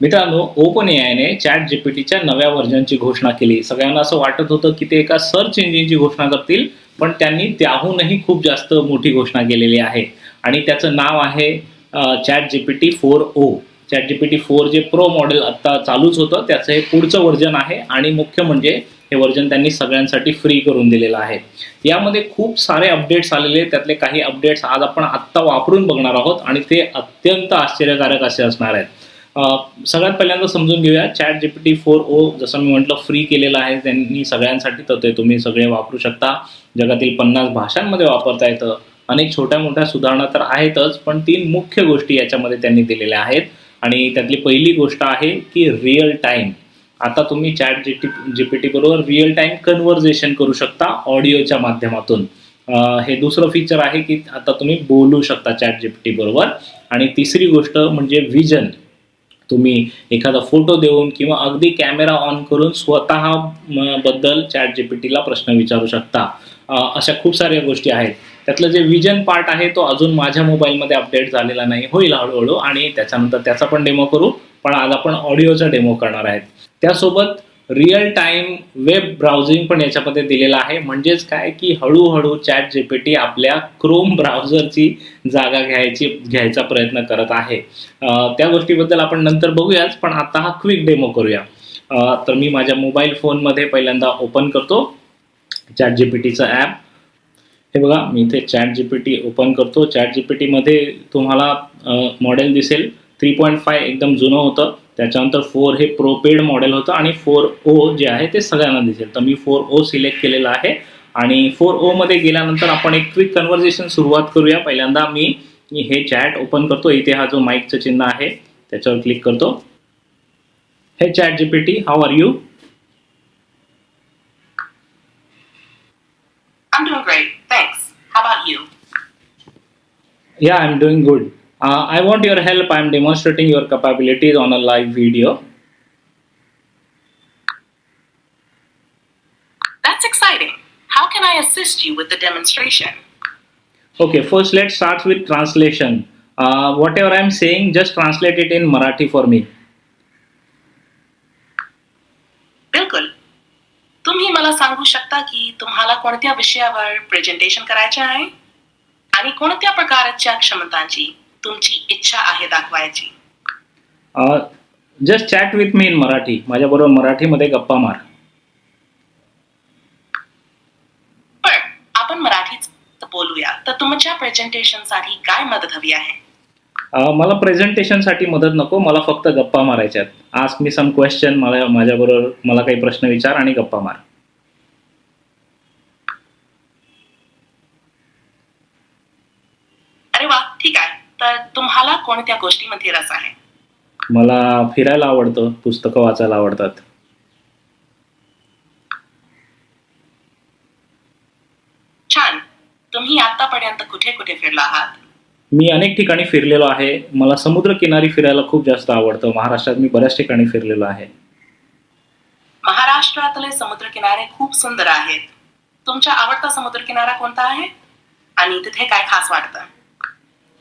मित्रांनो open एआयने chat जीपीटीच्या नव्या व्हर्जनची घोषणा केली. सगळ्यांना असं वाटत होतं की ते एका सर्च इंजिनची घोषणा करतील पण त्यांनी त्याहूनही खूप जास्त मोठी घोषणा केलेली आहे. आणि त्याचं नाव आहे chat GPT four O. Chat GPT four जे प्रो मॉडेल आत्ता चालूच होतं त्याचं हे पुढचं व्हर्जन आहे आणि मुख्य म्हणजे हे व्हर्जन त्यांनी सगळ्यांसाठी फ्री करून दिलेलं आहे. यामध्ये खूप सारे अपडेट्स आलेले त्यातले काही अपडेट्स आज आपण आत्ता वापरून बघणार आहोत आणि ते अत्यंत आश्चर्यकारक असे असणार आहेत. सगळ्यात पहिल्यांदा समजून घेऊया. चॅट जीपीटी फोर ओ जसं मी म्हटलं फ्री केलेलं आहे. त्यांनी सगळ्यांसाठी तर ते तुम्ही सगळे वापरू शकता. जगातील पन्नास भाषांमध्ये वापरता येतं. अनेक छोट्या मोठ्या सुधारणा तर आहेतच पण तीन मुख्य गोष्टी याच्यामध्ये त्यांनी दिलेल्या आहेत. आणि त्यातली पहिली गोष्ट आहे की रिअल टाईम आता तुम्ही chat G T G P T बरोबर रिअल टाईम कन्व्हर्जेशन करू शकता ऑडिओच्या माध्यमातून. हे दुसरं फीचर आहे की आता तुम्ही बोलू शकता चॅट जी पी टी बरोबर. आणि तिसरी गोष्ट म्हणजे विजन तुम्ही एखादा फोटो देऊन किंवा अगदी कॅमेरा ऑन करून स्वतः बद्दल चॅट जी पी टीला प्रश्न विचारू शकता. अशा खूप साऱ्या गोष्टी आहेत. त्यातलं जे विजन पार्ट आहे तो अजून माझ्या मोबाईलमध्ये अपडेट झालेला नाही. होईल हळूहळू आणि त्याच्यानंतर त्याचा पण डेमो करू. पण आज आपण ऑडिओचा डेमो करणार आहेत. त्यासोबत रिअल टाईम वेब ब्राउझिंग पण याच्यामध्ये दिलेलं आहे. म्हणजेच काय की हळूहळू चॅट जीपीटी आपल्या क्रोम ब्राउझरची जागा घ्यायची घ्यायचा प्रयत्न करत आहे. त्या गोष्टीबद्दल आपण नंतर बघूयाच पण आता हा क्विक डेमो करूया. तर मी माझ्या मोबाईल फोनमध्ये पहिल्यांदा ओपन करतो. चॅट जीपीटीचं ॲप हे बघा मी इथे चॅट जीपीटी ओपन करतो. चॅट जीपीटीमध्ये तुम्हाला मॉडेल दिसेल. थ्री पॉईंट फाय एकदम जुनं होतं. त्याच्यानंतर फोर हे प्रोपेड मॉडेल होतं आणि फोर ओ जे आहे ते सगळ्यांना दिसेल. तर मी फोर ओ सिलेक्ट केलेलं आहे आणि फोर ओमध्ये गेल्यानंतर आपण एक क्विक कन्व्हर्जेशन सुरुवात करूया. पहिल्यांदा मी हे चॅट ओपन करतो. इथे हा जो माईकचं चिन्ह आहे त्याच्यावर क्लिक करतो. हे chat GPT how are you? Yeah, I'm doing good. Uh, I want your help. I'm demonstrating your capabilities on a live video. That's exciting. How can I assist you with the demonstration? Okay, first let's start with translation. Uh, whatever I'm saying, just translate it in Marathi for me. बिलकुल तुम्ही मला सांगू शकता की तुम्हाला कोणत्या विषयावर presentation करायचे आहे आणि कोणत्या प्रकारच्या क्षमतांची तुमची इच्छा आहे दाखवायची? just chat with me in Marathi. माझ्याबरोबर मराठीमध्ये गप्पा मार. पण आपण मराठीत बोलूया. तर तुमच्या प्रेझेंटेशनसाठी काय मदत हवी आहे? मला प्रेझेंटेशनसाठी मदत नको. मला फक्त गप्पा मारायच्यात. आस्क मी सम क्वेश्चन मला माझ्याबरोबर मला काही प्रश्न विचार आणि गप्पा मार अरे वा ठीक आहे तर तुम्हाला कोणत्या गोष्टीमध्ये रस आहे? मला फिरायला आवडतं पुस्तकं वाचायला आवडतात. छान. तुम्ही आतापर्यंत कुठे कुठे फिरला आहात? मी अनेक ठिकाणी फिरलेलो आहे. मला समुद्रकिनारी फिरायला खूप जास्त आवडतं. महाराष्ट्रात मी बऱ्याच ठिकाणी फिरलेलो आहे. महाराष्ट्रातले समुद्रकिनारे खूप सुंदर आहेत. तुमचा आवडता समुद्रकिनारा कोणता आहे? आणि तिथे काय खास वाटतं?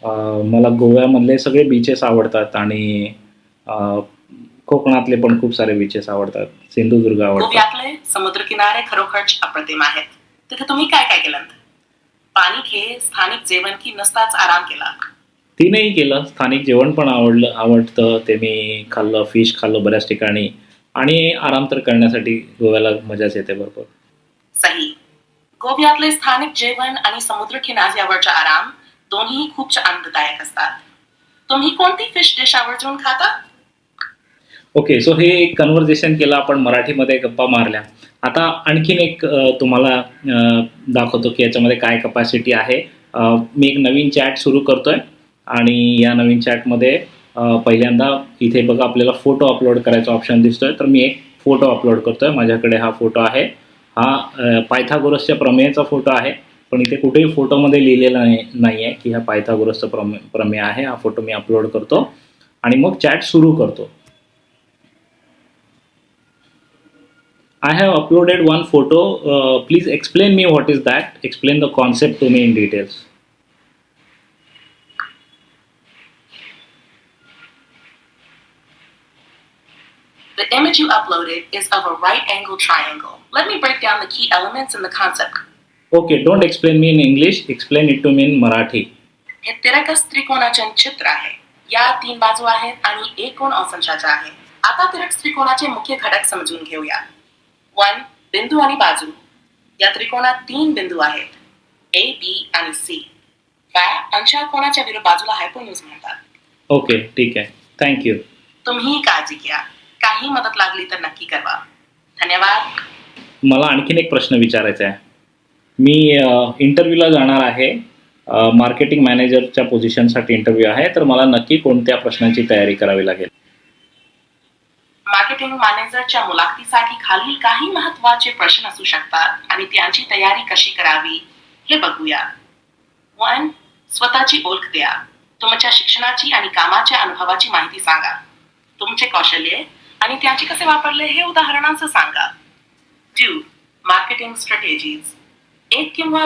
मला गोव्यामधले सगळे बीचेस आवडतात आणि कोकणातले पण खूप सारे बीचेस आवडतात. सिंधुदुर्ग आवडतात. गोव्यातले समुद्रकिनारे खरोखरच अप्रतिम आहेत. तिथे तुम्ही काय काय केलं पाणी घे स्थानिक जेवण की नसताच आराम केला? तीनही केलं. स्थानिक जेवण पण आवडलं आवडतं. ते मी खाल्लं फिश खाल्लं बऱ्याच ठिकाणी. आणि आराम तर करण्यासाठी गोव्याला मजाच येते भरपूर. सही. गोव्यातले स्थानिक जेवण आणि समुद्र किनाऱ्यावरचा आराम. दोन्ही खूप आनंददायक असतात. तुम्ही कोणती फिश डिश आवर्जून खाता? ओके सो हे एक कन्व्हर्जेशन केलं आपण मराठीमध्ये गप्पा मारल्या. आता आणखीन एक तुम्हाला दाखवतो की याच्यामध्ये काय कपॅसिटी आहे. मी एक नवीन चॅट सुरू करतोय आणि या नवीन चॅटमध्ये पहिल्यांदा इथे बघा आपल्याला फोटो अपलोड करायचा ऑप्शन दिसतोय. तर मी एक फोटो अपलोड करतोय. माझ्याकडे हा फोटो आहे. हा पायथागोरसच्या प्रमेयचा फोटो आहे. पण इथे कुठेही फोटोमध्ये लिहिलेलं नाही आहे की हा पायथागोरसचा प्रमे प्रमेय आहे हा फोटो मी अपलोड करतो आणि मग चॅट सुरू करतो I have uploaded one photo please explain me what is that explain the concept to me in details The image you uploaded is of a right angle triangle. Let me break down the key elements in the concept. Okay don't explain me in English explain it to me in Marathi हे तिरकस त्रिकोणाचे चित्र आहे. या तीन बाजू आहेत आणि एक कोण असंख्याचा आहे. आता तिरकस त्रिकोणाचे मुख्य घटक समजून घेऊया. वन बिंदू आणि बाजू. या त्रिकोणात तीन बिंदू आहेत. ए बी आणि सी त्या अंशा कोणाच्या विरुद्ध बाजूला हायपोन्यूज म्हणतात. ओके ठीक आहे. थँक्यू तुम्ही काळजी घ्या. काही मदत लागली तर नक्की कळवा धन्यवाद. मला आणखीन एक प्रश्न विचारायचा आहे. मी इंटरव्ह्यूला जाणार आहे. मार्केटिंग मॅनेजरच्या पोझिशनसाठी इंटरव्ह्यू आहे. तर मला नक्की कोणत्या प्रश्नांची तयारी करावी लागेल? मार्केटिंग मॅनेजरच्या मुलाखतीसाठी खालील काही महत्त्वाचे प्रश्न असू शकतात आणि त्यांची तयारी कशी करावी हे बघूया. वन स्वतःची ओळख द्या. तुमच्या शिक्षणाची आणि कामाच्या अनुभवाची माहिती सांगा. तुमचे कौशल्य आणि त्यांचे कसे वापरले हे उदाहरणांचं सांगा. टू मार्केटिंग स्ट्रॅटेजीज एक किंवा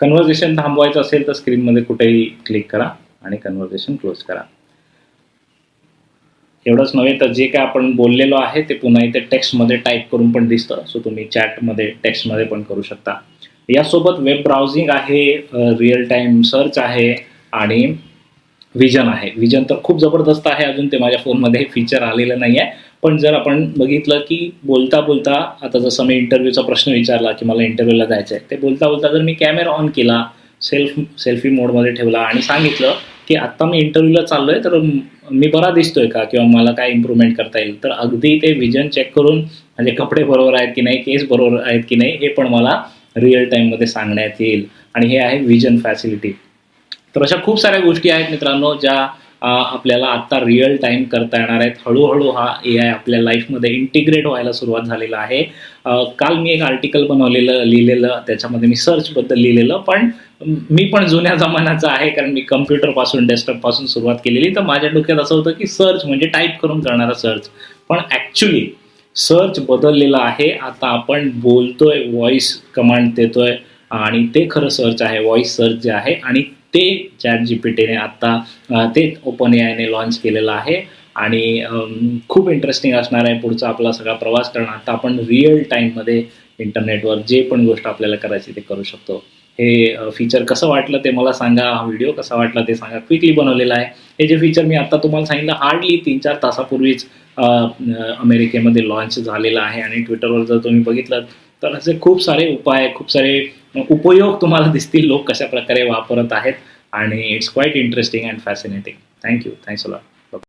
कन्व्हर्सेशन थांबवायचं असेल तर स्क्रीनमध्ये कुठेही क्लिक करा आणि कन्व्हर्सेशन क्लोज करा. एवढंच नव्हे तर जे काय आपण बोललेलो आहे ते पुन्हा इथे टेक्स्टमध्ये टाईप करून पण दिसतं. सो तुम्ही चॅटमध्ये टेक्स्टमध्ये पण करू शकता. यासोबत वेब ब्राउझिंग आहे रिअल टाईम सर्च आहे आणि विजन आहे. विजन तर खूप जबरदस्त आहे अजून ते माझ्या फोनमध्ये फीचर आलेलं नाही आहे पण जर आपण बघितलं की बोलता बोलता आता जसं मी इंटरव्ह्यूचा प्रश्न विचारला की मला इंटरव्ह्यूला जायचं आहे ते बोलता बोलता जर मी कॅमेरा ऑन केला सेल्फ सेल्फी मोडमध्ये ठेवला आणि सांगितलं की आत्ता मी इंटरव्ह्यूला चाललो आहे तर मी बरा दिसतोय का? किंवा मला काय इम्प्रूव्हमेंट करता येईल? तर अगदी ते विजन चेक करून म्हणजे कपडे बरोबर आहेत की नाही केस बरोबर आहेत की नाही हे पण मला रिअल टाईममध्ये सांगण्यात येईल. आणि हे आहे विजन फॅसिलिटी तर अशा खूप साऱ्या गोष्टी आहेत मित्रांनो ज्या आपल्याला आत्ता रिअल टाईम करता येणार आहेत. हळूहळू हा ए आय आपल्या लाईफमध्ये इंटिग्रेट व्हायला सुरुवात झालेला आहे. काल मी एक आर्टिकल बनवलेलं लिहिलेलं त्याच्यामध्ये मी सर्चबद्दल लिहिलेलं पण मी पण जुन्या जमान्याचा आहे कारण मी कम्प्युटरपासून डेस्कटॉपपासून सुरुवात केलेली. तर माझ्या डोक्यात असं होतं की सर्च म्हणजे टाईप करून करणारा सर्च पण ॲक्च्युली सर्च बदललेलं आहे. आता आपण बोलतोय व्हॉइस कमांड देतोय आणि ते खरं सर्च आहे. व्हॉइस सर्च जे आहे आणि ते चॅट जी पी टीने आत्ता ते ओपन ए आयने लॉन्च केलेलं आहे. आणि खूप इंटरेस्टिंग असणार आहे पुढचा आपला सगळा प्रवास कारण आता आपण रिअल टाईममध्ये इंटरनेटवर जे पण गोष्ट आपल्याला करायची ते करू शकतो. हे फीचर कसं वाटलं ते मला सांगा. हा व्हिडिओ कसा वाटला ते सांगा. क्विकली बनवलेला आहे. हे जे फीचर मी आता तुम्हाला सांगितलं हार्डली तीन चार तासापूर्वीच अमेरिकेमध्ये लॉन्च झालेलं आहे. आणि ट्विटरवर जर तुम्ही बघितलं तर असे खूप सारे उपाय खूप सारे उपयोग तुम्हाला दिसतील लोक कशा प्रकारे वापरत आहेत आणि it's quite interesting and fascinating thank you thanks a lot